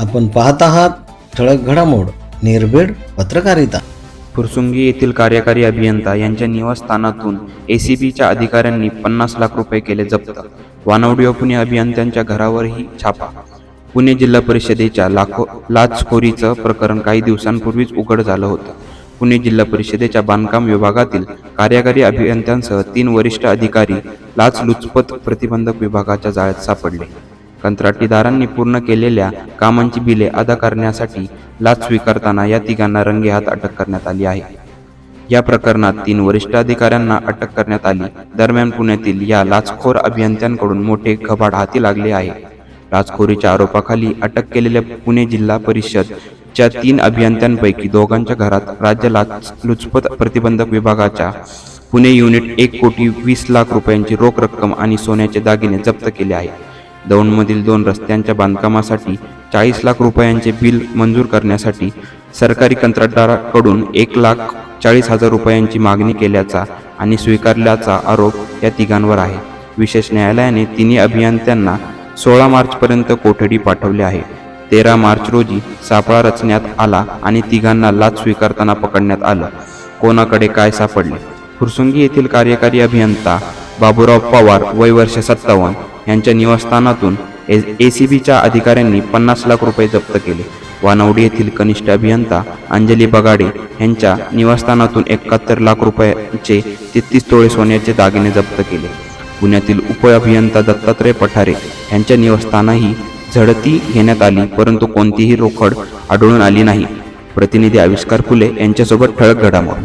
आपण पाहत आहात ठळक घडामोड निर्भीड पत्रकारिता. फुरसुंगी येथील कार्यकारी अभियंता यांच्या निवासस्थानातून एसीबीच्या अधिकाऱ्यांनी पन्नास लाख रुपये केले जप्त. वानवडी व पुणे अभियंत्यांच्या घरावरही छापा. पुणे जिल्हा परिषदेच्या लाखो लाचखोरीचं प्रकरण काही दिवसांपूर्वीच उघड झालं होतं. पुणे जिल्हा परिषदेच्या बांधकाम विभागातील कार्यकारी अभियंत्यांसह तीन वरिष्ठ अधिकारी लाचलुचपत प्रतिबंधक विभागाच्या जाळ्यात सापडले. कंत्राटीदारांनी पूर्ण केलेल्या कामांची बिले अदा करण्यासाठी लाच स्वीकारताना या तिघांना रंगेहात अटक करण्यात आली आहे. या प्रकरणात तीन वरिष्ठ अधिकाऱ्यांना अटक करण्यात आली. दरम्यान पुण्यातील या लाचखोर अभियंत्यांकडून मोठे खबाड हाती लागले आहे. लाचखोरीच्या आरोपाखाली अटक केलेल्या पुणे जिल्हा परिषदच्या तीन अभियंत्यांपैकी दोघांच्या घरात राज्य लाच लुचपत प्रतिबंधक विभागाच्या पुणे युनिट एक कोटी वीस लाख रुपयांची रोख रक्कम आणि सोन्याचे दागिने जप्त केले आहे. दौंडमधील दोन रस्त्यांच्या बांधकामासाठी चाळीस लाख रुपयांचे बिल मंजूर करण्यासाठी सरकारी कंत्राटदाराकडून एक लाख चाळीस हजार रुपयांची मागणी केल्याचा आणि स्वीकारल्याचा आरोप या तिघांवर आहे. विशेष न्यायालयाने तिन्ही अभियंत्यांना सोळा मार्चपर्यंत कोठडी पाठवली आहे. तेरा मार्च रोजी सापळा रचण्यात आला आणि तिघांना लाच स्वीकारताना पकडण्यात आलं. कोणाकडे काय सापडले? फुरसुंगी येथील कार्यकारी अभियंता बाबूराव पवार वय वर्ष सत्तावन्न यांच्या निवासस्थानातून ए सी बीच्या अधिकाऱ्यांनी पन्नास लाख रुपये जप्त केले. वानवडी येथील कनिष्ठ अभियंता अंजली बगाडे यांच्या निवासस्थानातून एकाहत्तर लाख रुपयांचे तेहतीस तोळे सोन्याचे दागिने जप्त केले. पुण्यातील उप अभियंता दत्तात्रय पठारे यांच्या निवासस्थानाही झडती घेण्यात आली परंतु कोणतीही रोकड आढळून आली नाही. प्रतिनिधी आविष्कार फुले यांच्यासोबत ठळक घडामोड.